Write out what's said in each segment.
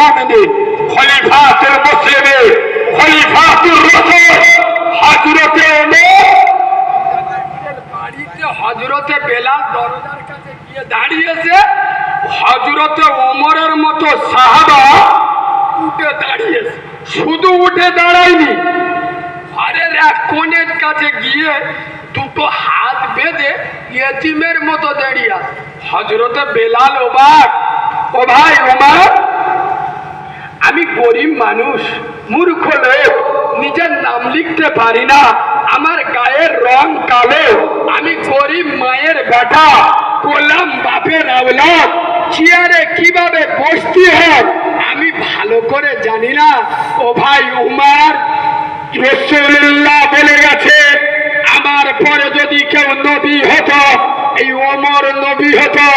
মুমিনিন খলিফাতুল মুসলিমিন খলিফাতুর রাসূল হযরতে বাড়িতে হযরতে বেলাল দরজার কাছে গিয়ে দাঁড়িয়েছে হযরতে ওমরের মতো সাহাবা উঠে দাঁড়িয়েছে শুধু উঠে দাঁড়ায়নি, ঘরের এক কোণের কাছে গিয়ে দুটো হাত বেঁধে ইয়েতিমের মতো দাঁড়িয়ে। হজরতে বেলাল ওবাক ও ভাই ওমার আমি গরিব মানুষ, মূর্খ লোক, নিজের নাম লিখতে পারি না। আমার গায়ের রং কালো, আমি গরিব মায়ের বেটা, গোলাম বাপের আওলাদ। চেয়ারে কীভাবে বসতে হয়, আমি ভালো করে জানি না। ও ভাই উমার রসুল্লাহ বলে গেছে, আমার পরে যদি কেউ নবী হতো, এই ওমর নবী হতো,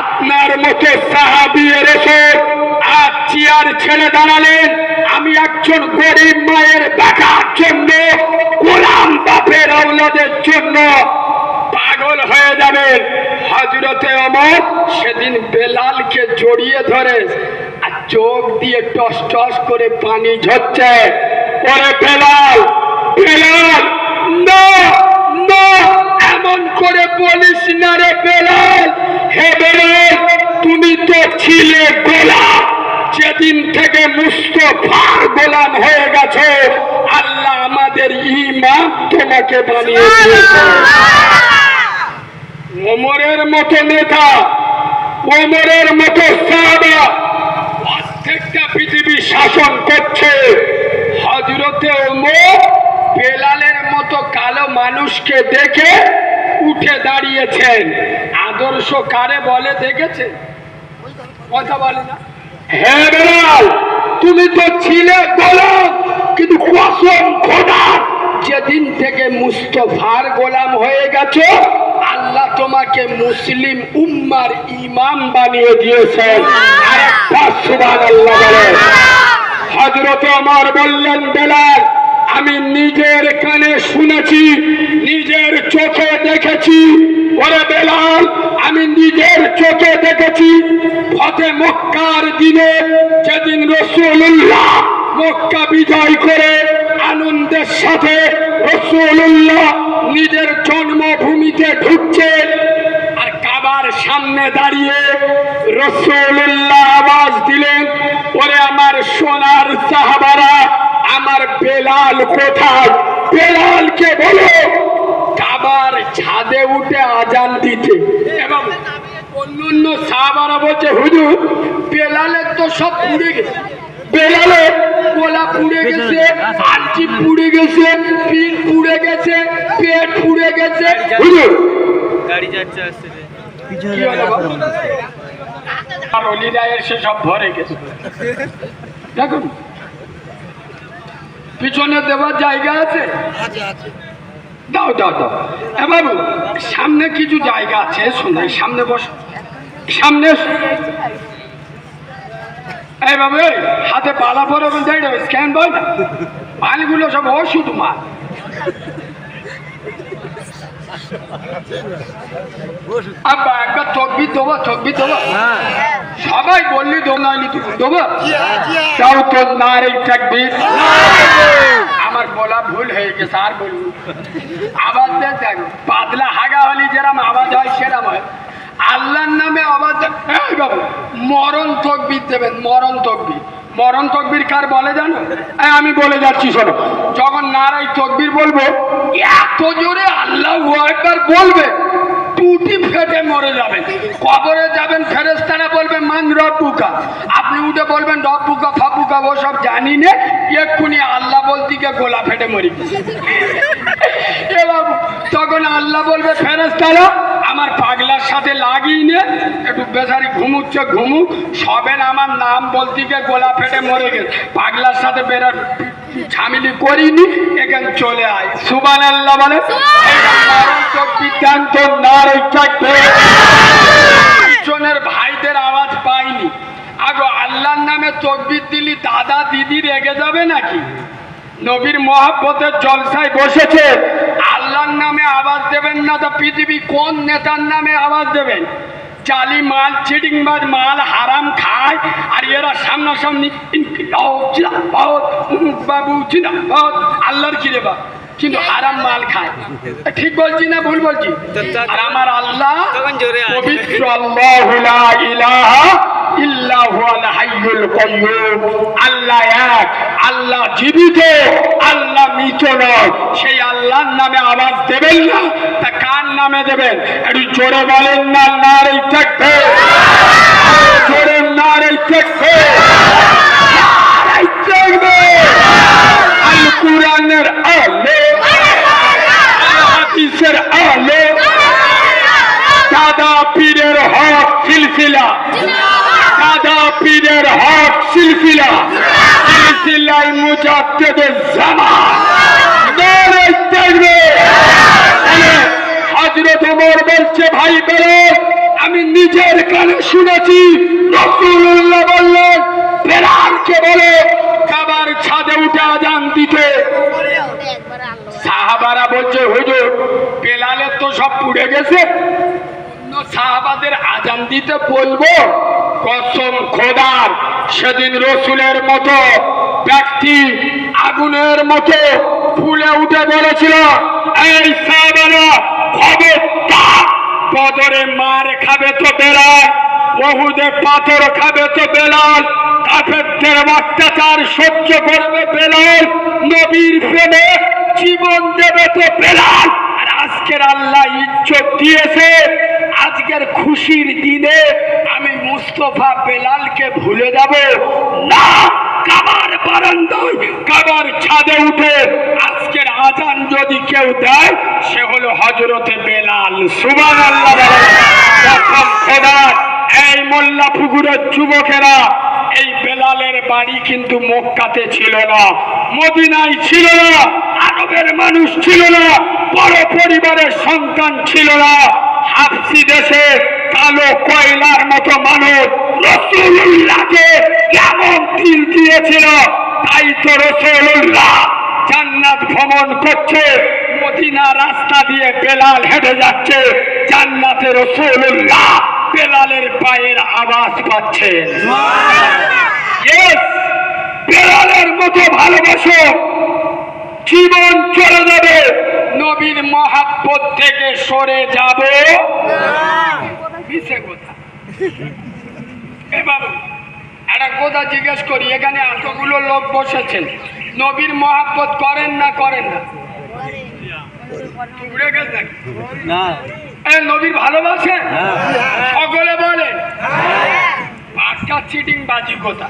আপনার মতো সাহাবি রসুল আর চেয়ার ছেড়ে দাঁড়ালেন। আমি একজন গরিব মায়ের বেটার জন্য, গোলাম বাপের আওলাদের জন্য পাগল হয়ে যাবেন। হজরতে অমর সেদিন বেলালকে জড়িয়ে ধরে আর চোখ দিয়ে টস টস করে পানি ঝরছে। ওরে বেলাল বেলাল, না না, এমন করে বলিস না রে বেলাল। হে বেলাল, তুমি তো ছিলে গোলাম। যেদিন থেকে মুস্তফার গোলাম হয়ে গেছে। আল্লাহ আমাদের ইমাম তোমাকে বানিয়ে ওমরের মতো নেতা, ওমরের মতো সাহাবা প্রত্যেকটা পৃথিবী শাসন করছে। হজরতে ওমর বেলালের মতো কালো মানুষকে দেখে উঠে দাঁড়িয়েছেন। আদর্শ কারে বলে দেখেছে? কথা বলে না। হ্যাঁ বেড়াল তুমি তো ছিলে গোলাম, কিন্তু কসম খোদা। যেদিন থেকে মুস্তফার গোলাম হয়ে গেছো, আল্লাহ তোমাকে মুসলিম উম্মার ইমাম বানিয়ে দিয়েছেন। আর একটা সুবহানাল্লাহ বলে হজরত আমার বললেন, বেলাল আমি নিজের কানে শুনেছি, নিজের চোখে দেখেছি। ওরে বেলাল, আমি নিজের চোখে দেখেছি। ফতে মক্কার দিনে যেদিন রসুল্লাহ মক্কা বিজয় করে, আনন্দের সাথে রসুল্লাহ নিজের জন্মভূমিতে ঢুকছে। আর কাবার সামনে দাঁড়িয়ে রসুল্লাহ আওয়াজ দিলেন, ওরে আমার সোনার সাহাবারা আমার বেলাল কোথায়? বেলালকে বলো। কাবার ছাদে উঠে আজান দিতে। এবং অন্য অন্য সাহাবারা বলছে হুজুর বেলালের তো সব পুড়ে গেছে। বেলালে গোলা পুড়ে গেছে আর্চি পুড়ে গেছে পিঠ পুড়ে গেছে পেট পুড়ে গেছে। হুজুর গাড়ি যাচ্ছে আসছে? আর অলিরা এসে সব ভরে গেছে। দেখুন পিছনে দেওয়ার জায়গা আছে? দাও দাও দাও। এ বাবু সামনে কিছু জায়গা আছে শোনাই সামনে বস। সামনে। এই বাবু এই, হাতে পালা পরে স্ক্যান বল। মালগুলো সব অসুধ মাল। আব্বা একবার তকবি দেবো তকবি দেবো। সবাই বললি দোনালি তুমি দেবো। তাও তো নারে থাকবি আমার বলা ভুল হয়ে গেছে আর বলব আওয়াজ দেন দেখ পাতলা হাগা হলি যেরম আওয়াজ হয় সেরম হয়। আল্লাহর নামে আওয়াজ দেন এই বাবু মরণ তকবির দেবেন মরণ তকবির। মরণ তকবির কার বলে জানো? আমি বলে যাচ্ছি, শোনো। যখন নারাই তকবির বলব, এত জোরে আল্লাহ একবার বলবে টুটি ফেটে মরে যাবেন কবরে যাবেন ফেরেস্তারা বলবে, মান রব্বুকা? আপনি উঠে বলবেন, রব্বুকা, ফাবুকা, ও সব জানি নে, এক্ষুনি আল্লাহ বলতে গিয়ে গোলা ফেটে মরি তখন আল্লাহ বলবে ফেরেস্তারা আমার পাগলার সাথে লাগিয়ে নে। একটু বেচারি ঘুমুচ্ছে ঘুমুক। সবেন আমার নাম বলতে গিয়ে গোলা ফেটে মরে গেছে। পাগলার সাথে বেরাট ঝামিলি করিনি এখানে চলে আয়। সুবান আল্লাহ বলে সিদ্ধান্ত না পিছনের ভাইদের আওয়াজ পাইনি। আগো আল্লাহর নামে তকবির দিলি দাদা দিদি রেগে যাবে নাকি? নবীর মহাব্বতের জলসায় বসেছে। নামে আওয়াজ দেবেন না তো পৃথিবী কোন নেতার নামে আওয়াজ দেবেন? জালি মাল চিটিংবাজ মাল হারাম খায় আর এরা সামনাসামনি বাবু আল্লাহর কি বা কিন্তু হারাম মাল খায়। ঠিক বলছি না ভুল বলছি? আর আমার আল্লাহ। পবিত্র আল্লাহু ইলাহা আল্লাহ এক, আল্লাহ আল্লাহ মৃত সেই আল্লাহর নামে আওয়াজ দেবেন না, তা কার নামে দেবেন? একটু জোরে বলেন না নারী থাকবে জোরে নারী থাকবে নারী থাকবে আল কুরআনের আলে আল হাদিসের আলে দাদা পীরের হক সিলসিলা দাদা পীরের হক সিলসিলা সিলসিলাই মুজাদ্দেদের জামান নারে বলছে, ভাই বেরো আমি নিজের কানে শুনেছি। রসুল্লাহ বললেন বেলালকে বলে, কাবার ছাদে উঠে আজান দিতে। সাহাবারা বলছে, হুজুর, বেলালের তো সব পুড়ে গেছে। সাহাবাদের আজান দিতে বলব? কসম খোদার সেদিন রসুলের মতো ব্যক্তি আগুনের মতো ফুলে উঠে বলেছিল, এই সাহাবারা বদরে মার খাবে তো বেলাল, বহুদে পাথর খাবে তো বেলাল, কাফেরদের অত্যাচার সহ্য করবে বেলাল, নবীর প্রেমে জীবন দেবে তো বেলাল। আর আজকের আল্লাহ ইজ্জত দিয়েছে আজকের খুশির দিনে আমি মুস্তফা বেলালকে ভুলে যাব। না, কাবার বারান্দায়, কাবার ছাদে উঠে আজকের আজান যদি কেউ দেয়, সে হলো হজরতে বেলাল। সুবান আল্লাহ এই মোল্লা পুকুরের যুবকেরা, এই বেলালের বাড়ি কিন্তু মক্কাতে ছিল না, মদিনায় ছিল না, আরবের মানুষ ছিল না, বড় পরিবারের সন্তান ছিল না। হাফসি দেশে কালো কয়লার মতো মানুষ রসুল্লাহকে কেমন তিল দিয়েছিল তাই তো রসুল্লাহ জান্নাত ভ্রমণ করছে, মদিনা রাস্তা দিয়ে বেলাল হেঁটে যাচ্ছে, জান্নাতে রসুল্লাহ বেলালের পায়ের আওয়াজ পাচ্ছে! বেলালের মতো ভালোবাসো, জীবন চলে যাবে নবীর মহাব্বত থেকে সরে যাবে। বাবু একটা কথা জিজ্ঞেস করি এখানে এতগুলো লোক বসেছেন। নবীর মহাব্বত করেন না করেন না? নবীর ভালোবাসেন। সকলে বলেন। পাঁচটা চিটিং বাজি কথা।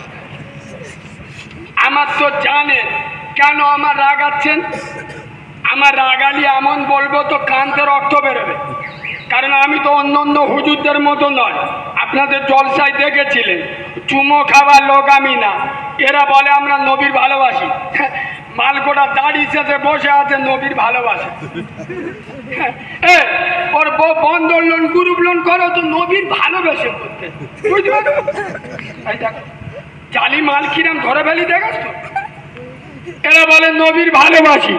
আমার তো জানেন কেন আমার রাগাচ্ছেন আমার রাগালি এমন বলব তো কান্তে রক্ত বেরোবে। কারণ আমি তো অন্য অন্য হুজুরদের মতো নয়। আপনাদের জলসায় দেখেছিলেন, চুমো খাবার লোক আমি না। এরা বলে আমরা নবীর ভালোবাসি। মালকোটা দাড়ি শেষে বসে আছে নবীর ভালোবাসে। ওর বন্ধন লোন গ্রুপ লোন করো তো নবীর ভালোবেসে বুঝতে পারো জালি মাল কিরাম ধরে ফেলি, দেখাস তো। এরা বলে নবীর ভালোবাসি।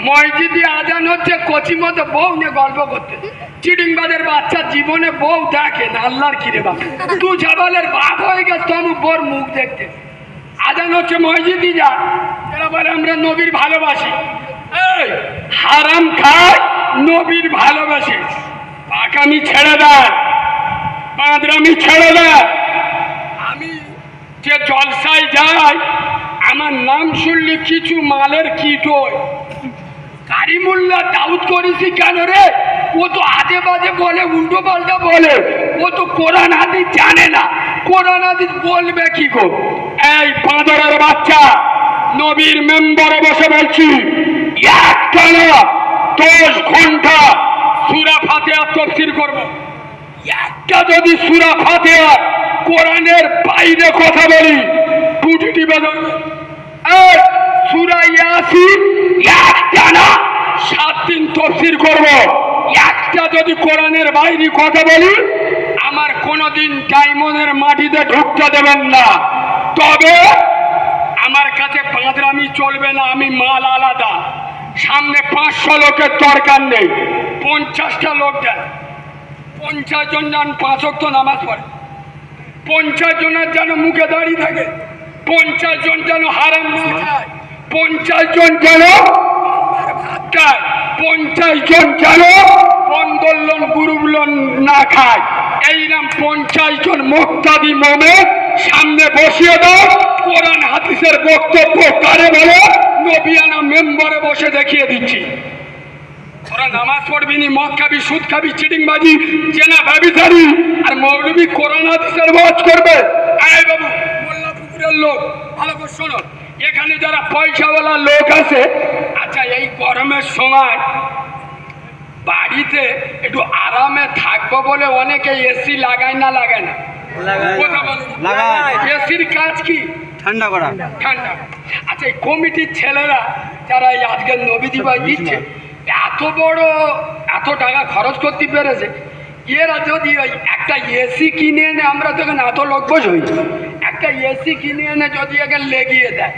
মসজিদে আজান হচ্ছে, কচি মতো বউ নিয়ে গল্প করতে। চিডিংবাদের বাচ্চা জীবনে বউ দেখে না, আল্লাহর কিরে বাপ। তু জাবালের বাপ হয়ে গেছে তো আমি বোর মুখ দেখতে। আজান হচ্ছে, মসজিদে যা। এরা বলে, আমরা নবীর ভালোবাসি। এই, হারাম খায় নবীর ভালোবাসে। পাকামি ছেড়ে দেয়। পাঁদরামি ছেড়ে দেয়। আমি যে জলসায় যাই আমার নাম শুনলে কিছু মালের কিট হয় কারিমুল্লাহ দাউদ করেছি কেন রে? ও তো আজে বাজে বলে, উল্টো পাল্টা বলে। ও তো কোরআন হাদিস জানে না। কোরআন হাদিস বলবে কি গো? এই বাঁদরের বাচ্চা, নবীর মেম্বারে বসে বলছি একটা না দশ ঘণ্টা সুরা ফাতেহা তফসির করব। একটা যদি সুরা ফাতেহা কোরআনের বাইরে কথা বলি টুটি টিপে তফসির করব। একটা যদি কোরআনের বাইরে কথা বলি, আমার কোনোদিন ডায়মন্ডের মাটিতে ঢুকতে দেবেন না। তবে আমার কাছে পাঁদরামি চলবে না, আমি মাল আলাদা। সামনে পাঁচশো লোকের দরকার নেই, পঞ্চাশটা লোক দেন। পঞ্চাশ জন যান পাঁচ অক্ত নামাজ পড়ে। পঞ্চাশ জনের যেন মুখে দাঁড়িয়ে থাকে। পঞ্চাশ জন যেন হারাম না খায়। পঞ্চাশ জন যেন ভাত খায়। পঞ্চাশ জন যেন বন্দোলন গুরুবলন না খায়। এইরকম পঞ্চাশ জন মুক্তাদি মমে। সামনে বসিয়ে দাও। কোরআন হাদিসের বক্তব্য কারে বলে? নবিয়ানা মেম্বারে বসে দেখিয়ে দিচ্ছি। ওরা নামাজ পড়বি নি মদ খাবি, সুদ খাবি, চিটিংবাজি, চেনা ব্যবিচারি আর মৌলবি কোরআন হাদিসের ওয়াজ করবে। আয় বাবু, মোল্লা পুকুরের লোক, ভালো করে শোনো। এখানে যারা পয়সাওয়ালা লোক আছে আচ্ছা এই গরমের সময় বাড়িতে একটু আরামে থাকব বলে অনেকে এসি লাগায় না লাগায় না। এসির কাজ কি? ঠান্ডা করা। ঠান্ডা। আচ্ছা এই কমিটির ছেলেরা যারা এই আজকে নবীজি ভাই দিচ্ছে এত বড় এত টাকা খরচ করতে পেরেছে। এরা যদি ওই একটা এসি কিনে এনে আমরা তো এখানে এত লোক বসে একটা এসি কিনে এনে যদি এখানে লেগিয়ে দেয়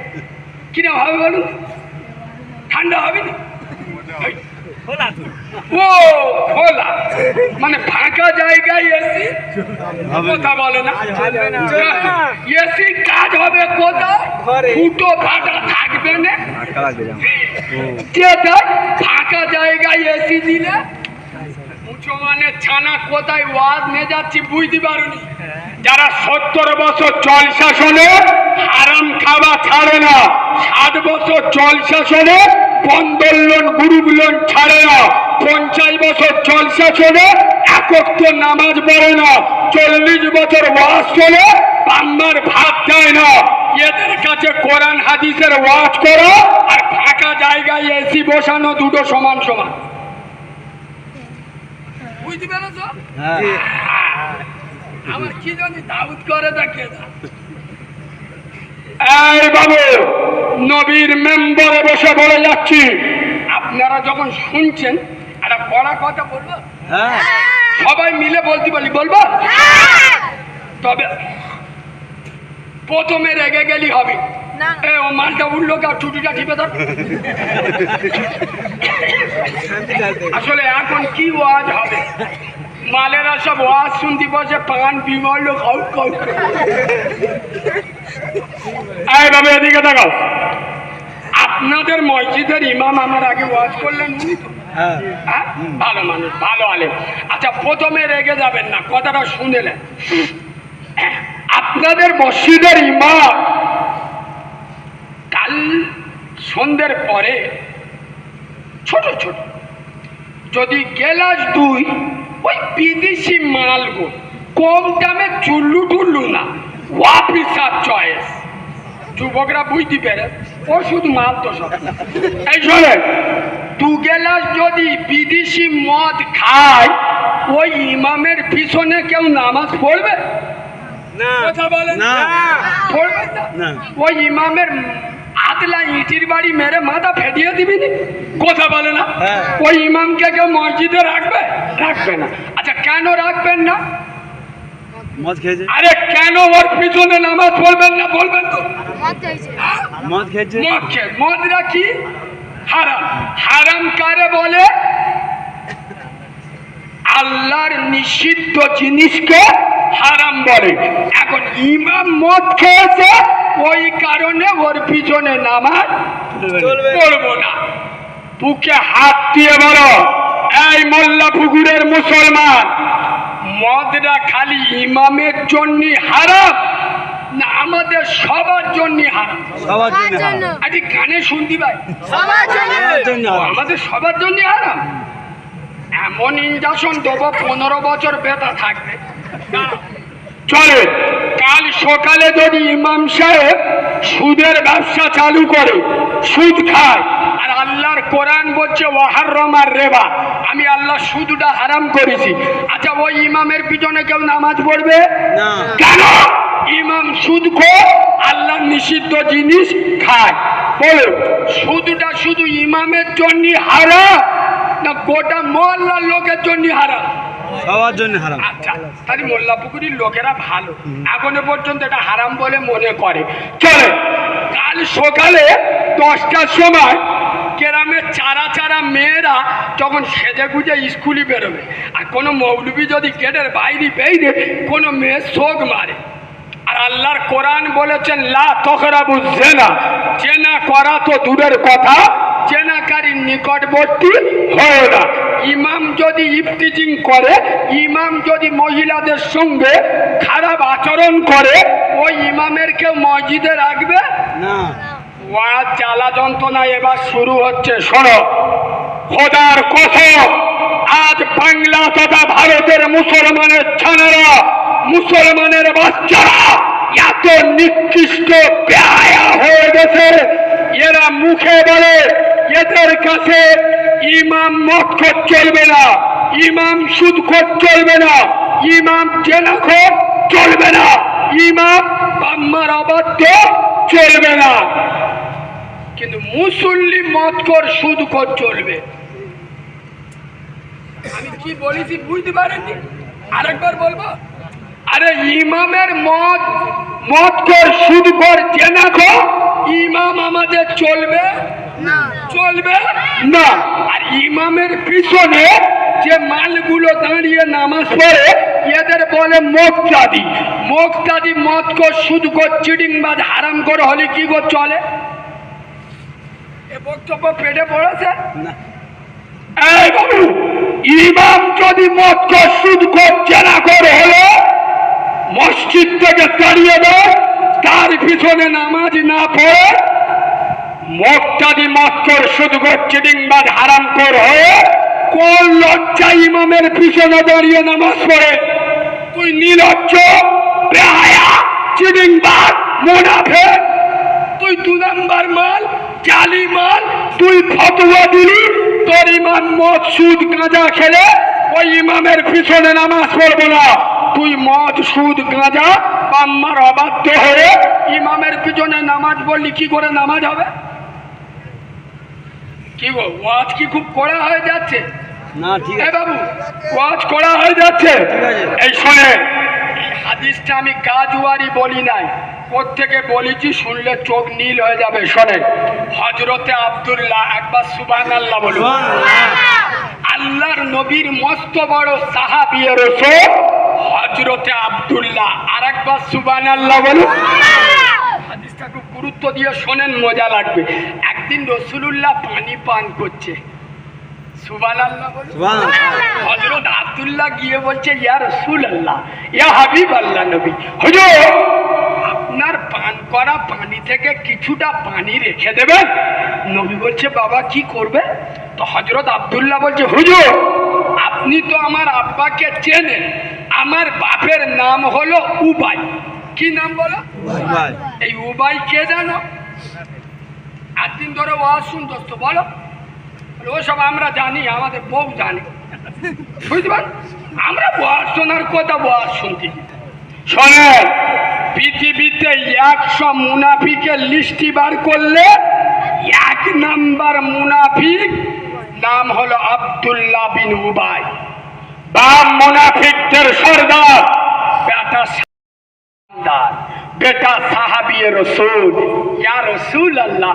কিনা হবে বলুন? ঠান্ডা হবে না। ও খোলা। মানে ফাঁকা জায়গায় এসি কথা বলে না। এসি কাজ হবে কোথায়। ফুটো ফাটা থাকবে না। ফাঁকা জায়গায় এসি দিলে? মানে ছানা কোথায়? ওয়াজ নিয়ে যাচ্ছি, বুঝতে পারুনি। যারা সত্তর বছর চল শাসনে হারাম খাওয়া ছাড়ে না। ষাট বছর চল শাসনে বন্দোলন গুরুগুলন ছাড়ে না। পঞ্চাশ বছর চল শাসনে একত্র নামাজ পড়ে না। চল্লিশ বছর ওয়াজ চলে বাংলার ভাত দেয় না। এদের কাছে কোরআন হাদিসের ওয়াজ করো, আর ফাঁকা জায়গায় এসি বসানো দুটো সমান সমান। বুঝতে পেরেছ হ্যাঁ। আমার কি জানি দাউদ করে দেখে এই বাবু নবীর মেম্বারে বসে বলে যাচ্ছি। আপনারা যখন শুনছেন একটা বড় কথা বলব? হ্যাঁ। সবাই মিলে বলতে বলি বলব? তবে প্রথমে রেগে গেলি হবে। ও মালটা উঠল আর ছুটিটা টিপে ধর। আসলে এখন কি ওয়াজ হবে? মালেরা সব ওয়াজ শুনতে বসে পান বিমল খাউ খাউ এই বাবা এদিকে দেখাও আপনাদের মসজিদের ইমাম আমার আগে ওয়াজ করলেন উনি তো? হ্যাঁ। হ্যাঁ? ভালো মানুষ ভালো আলেম। আচ্ছা প্রথমে রেগে যাবেন না কথাটা শুনেলেন। আপনাদের মসজিদের ইমাম কাল সন্ধ্যের পরে ছোট ছোট। যদি গেলাস দুই ওই বিদেশি মাল গো কম দামে চুল্লু টুল্লু না। ওয়াপিসার চয়েস। যুবকরা বুঝতে পেরে ওষুধ মাল তো সব। এই শোনেন দু গেলাস যদি বিদেশি মদ খায় ওই ইমামের পিছনে কেউ নামাজ পড়বে? না। কথা বলেন। না। পড়বে না। ওই ইমামের আদলা ইটির বাড়ি মেরে মাথা ফেটিয়ে দিবি নি? কথা বলে না। হ্যাঁ। ওই ইমামকে কেউ মসজিদে রাখবে? রাখবে না। আচ্ছা কেন রাখবেন না? আরে কেন ওর পিছনে নামাজ পড়বেন না বলবেন তো? খেয়েছে। মদ রাখি? হারাম। হারাম কারে বলে? আল্লাহর নিষিদ্ধ জিনিসকে হারাম বলে। এখন ইমাম মদ খেয়েছে ওই কারণে ওর পিছনে নামাজ চলবে। পড়ব না। বুকে হাত দিয়ে বলো এই মোল্লা পুকুরের মুসলমান মদরা খালি ইমামের জন্য হারাম না আমাদের সবার জন্য হারাম? সবার জন্য সবার জন্য। হারাম। আজকে কানে শুনতে সবার জন্য? হারাম। আমাদের সবার জন্য হারাম। এমন ইঞ্জেকশন দেবো পনেরো বছর বেতা থাকবে। চলে। কাল সকালে যদি ইমাম সাহেব সুদের ব্যবসা চালু করে সুদ খায় আর আল্লাহর কোরআন বলছে ওয়াহার রমার রেবা। আমি আল্লাহ সুদটা হারাম করেছি। আচ্ছা ওই ইমামের পিছনে কেউ নামাজ পড়বে? কেন? ইমাম সুদ খো আল্লাহ নিষিদ্ধ জিনিস খায়। বলো সুদটা শুধু ইমামের জন্য হারা না গোটা মহল্লার লোকের জন্য হারাম? সবার জন্য হারাম। আচ্ছা তাহলে মোল্লাপুকুরির লোকেরা ভালো। এখনও পর্যন্ত এটা হারাম বলে মনে করে। চলে, কাল সকালে দশটার সময় গ্রামের চারা চারা মেয়েরা যখন সেজে গুজে স্কুলে বেরোবে, আর কোনো মৌলবি যদি গেটের বাইরে বেরিয়ে কোনো মেয়ে শোক মারে। আর আল্লাহর কোরআন বলেছেন, লা তখরাবু জেনা জেনা করা তো দূরের কথা জেনাকারীর নিকটবর্তী হয় না। ইমাম যদি ইফতিজিং করে ইমাম যদি মহিলাদের সঙ্গে খারাপ আচরণ করে ওই ইমামের কেউ মসজিদে রাখবে? না। ওয়াজ জ্বালা যন্ত্রণা এবার শুরু হচ্ছে শোনো। খোদার কসম আজ বাংলা তথা ভারতের মুসলমানের ছানারা মুসলমানের বাচ্চারা এত নিকৃষ্ট ব্যয়া হয়ে গেছে। এরা মুখে বলে এদের কাছে ইমাম মৎখর চলবে না, ইমাম সুদখোর চলবে না, ইমাম জেনাখোর চলবে না, ইমাম বাম্মার অবাধ্য চলবে না। কিন্তু মুসল্লি মত কর সুদ কর চলবে। আমি কি বলেছি বুঝতে পারেননি? আরেকবার বলব আরে ইমামের মত মত কর সুদ কর জেনা কর ইমাম আমাদের চলবে? চলবে? না। আর ইমামের পিছনে যে মালগুলো দাঁড়িয়ে নামাজ পড়ে এদের বলে মোক্তাদি মোক্তাদি মত কর সুদ কর চিডিংবাজ হারাম করে হলে কি কর চলে? এ বক্তব্য পেটে পড়েছে? না। এই বাবু ইমাম যদি মত কর সুদ করছে না করে হলো মসজিদ থেকে তাড়িয়ে দেয় তার পিছনে নামাজ না পড়ে মক্তাদি মক্কর সুদ করছে ডিংবাদ হারাম কর হয়ে কোন লজ্জা ইমামের পিছনে দাঁড়িয়ে নামাজ পড়ে? তুই নিলজ্জ বেহায়া চিডিংবাদ মুনাফেক, তুই দু নাম্বার মাল, জালি মাল, তুই ফতোয়া দিলি, তোর ইমাম মদ, সুদ, গাঁজা খেলে ওই ইমামের পিছনে নামাজ পড়ব না। তুই মদ সুদ গাঁজা বাম্মার অবাধ্য হয়ে ইমামের পিছনে নামাজ বললি কি করে নামাজ হবে? কি গো ওয়াজ কি খুব কড়া হয়ে যাচ্ছে? না ঠিক আছে। বাবু ওয়াজ করা হয়ে যাচ্ছে? এই শোনে হাদিসটা আমি গাজুয়ারি বলি নাই। প্রত্যেকে বলেছি শুনলে চোখ নীল হয়ে যাবে শোনেন। হজরতে আব্দুল্লাহ একবার সুবান আল্লাহ বলুন আল্লাহর নবীর মস্ত বড় সাহাবিয়ে রসুল হজরতে আব্দুল্লাহ। আর একবার সুবান আল্লাহ বলুন। হাদিসটা খুব গুরুত্ব দিয়ে শোনেন মজা লাগবে। একদিন রসুলুল্লাহ পানি পান করছে। সুবান আল্লাহ বলুন হজরত আবদুল্লাহ গিয়ে বলছে ইয়া রসুল আল্লাহ ইয়া হাবিব আল্লাহ নবী। হুজুর করা পানি থেকে কিছুটা পানি রেখে দেবেন নবী বলছে বাবা কি করবে? তো হজরত আবদুল্লাহ বলছে হুজুর আপনি তো আমার আব্বাকে চেনেন। আমার বাপের নাম হলো উবাই। কি নাম বলো? এই উবাই কে জানো? একদিন ধরে ওয়াজ শুনতো তো বলো। ওসব আমরা জানি আমাদের বউ জানে। বুঝতে পার আমরা ওয়াজ শোনার কথা ওয়াজ শুনতে শোনেন পৃথিবীতে একশো মুনাফিকের লিস্টি বার করলে এক নাম্বার মুনাফিক নাম হলো আব্দুল্লাহ বিন উবাই। বা মুনাফিকদের সর্দার, বেটা সর্দার বেটা সাহাবিয়ে রসুল। ইয়া রসুল আল্লাহ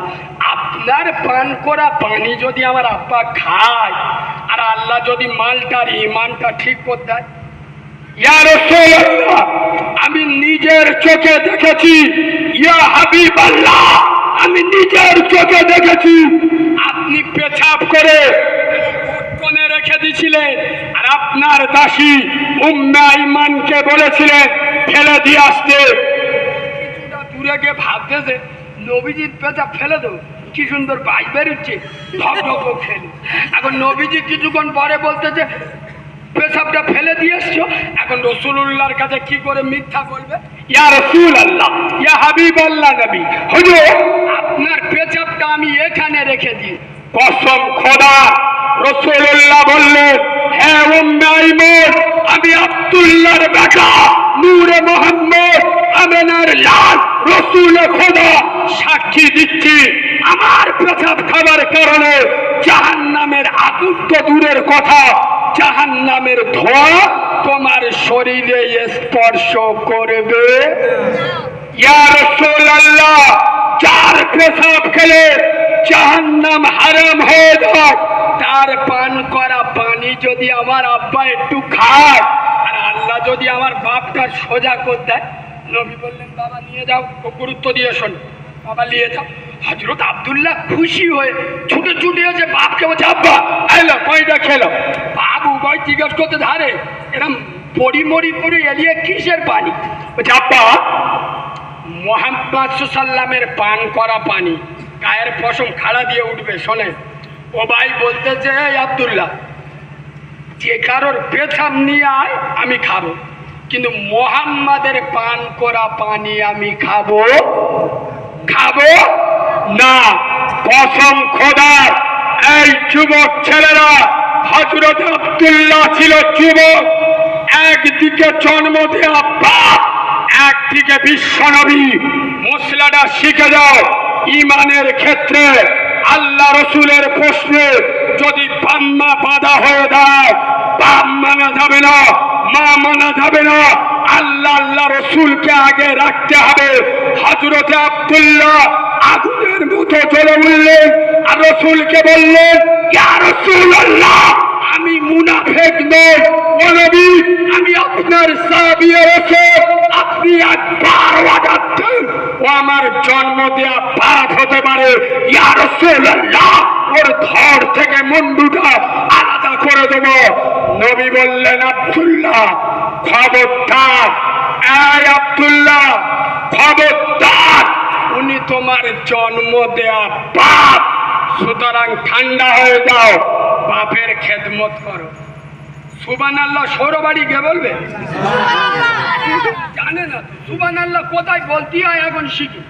আপনার পান করা পানি যদি আমার আব্বা খায়, আর আল্লাহ যদি মালটার ইমানটা ঠিক করে দেয়। আমি নিজের চোখে দেখেছি। ইয়া হাবিব আল্লাহ আমি নিজের চোখে দেখেছি। আপনি পেছাব করে রেখে দিয়েছিলেন আর আপনার দাসী উম্মে আইমানকে বলেছিলেন, ফেলে দিয়ে আসতে। দূরে গিয়ে ভাবতেছে নবীজির পেঁচা ফেলে দেবো, কি সুন্দর বাইক বেরোচ্ছে ঢক ফেলে এখন নবীজি কিছুক্ষণ পরে বলতেছে পেশাবটা ফেলে দিয়ে এসছো? এখন রসুল্লাহর কাছে কি করে মিথ্যা বলবে? ইয়া রসুল আল্লাহ ইয়া হাবিব আল্লাহ নবী। হুজুর, আপনার পেশাবটা আমি এখানে রেখে দিই। কসম খোদা রসুল্লাহ বললেন হ্যাঁ আমি আব্দুল্লাহর বেটা, নূরে মোহাম্মদ, আমেনার লাল রসুল খোদা, সাক্ষী দিচ্ছি আমার পেশাব খাবার কারণে জাহান নামের আগুন তো দূরের কথা। জাহান নামের ধোঁয়া তোমার শরীরে স্পর্শ করবে। চার পেশাব খেলে জাহান্নাম হারাম হয়ে যায় তার পান করা পানি যদি আমার আব্বা একটু খায়, আর আল্লাহ যদি আমার বাপটা সোজা করে দেয়, নবী বললেন, বাবা, নিয়ে যাও গুরুত্ব দিয়ে শোন। বাবা, নিয়ে যাও। হজরত আব্দুল্লাহ খুশি হয়ে ছুটে ছুটে এসে বাপকে বলছে, আব্বা এলো কয়টা খেলো? বাবু ভাই জিজ্ঞেস করতে, ধারে, এরম পড়ি মরি করে এলিয়ে কিসের পানি? বলছে, আব্বা, মোহাম্মদ পান করা পানি, গায়ের পশম খাড়া দিয়ে উঠবে, শোনে। ও ভাই বলতেছে আবদুল্লাহ, যে কারোর পেছাম নিয়ে আয়, আমি খাব। কিন্তু মোহাম্মদের পান করা পানি আমি খাব। খাব? না কসম খোদার এই যুবক ছেলেরা হজরত আব্দুল্লাহ ছিল যুবক। একদিকে জন্ম দেওয়া বাপ একদিকে বিশ্বনবী মশলাটা শিখে যাও, ইমানের ক্ষেত্রে, আল্লাহ রসুলের প্রশ্নে যদি বাম্মা বাধা হয়ে যায় বাপ মানা যাবে না, মা মানা যাবে না, আল্লাহ আল্লাহ রসুলকে আগে রাখতে হবে। হজরতে আব্দুল্লাহ আগুনের মতো চলে উঠলেন আর রসুলকে আল্লাহ আমি মুনাফেক নই। নবী, আমি আপনার সাবিয়ে রসুল। আপনি একবার ওয়াদা ও আমার জন্ম দেয়া পাপ হতে পারে। ইয়া রসুল ওর ধর থেকে মুন্ডুটা আলাদা করে দেব। নবী বললেন, আব্দুল্লাহ, খবরদার আব্দুল্লাহ, খবরদার উনি তোমার জন্ম দেয়া বাপ সুতরাং ঠান্ডা হয়ে যাও বাপের খেদমত করো। সুবান আল্লাহ সৌরবাড়ি কে বলবে? জানে না সুবান আল্লাহ কোথায় বলতে হয় এখন শিখি।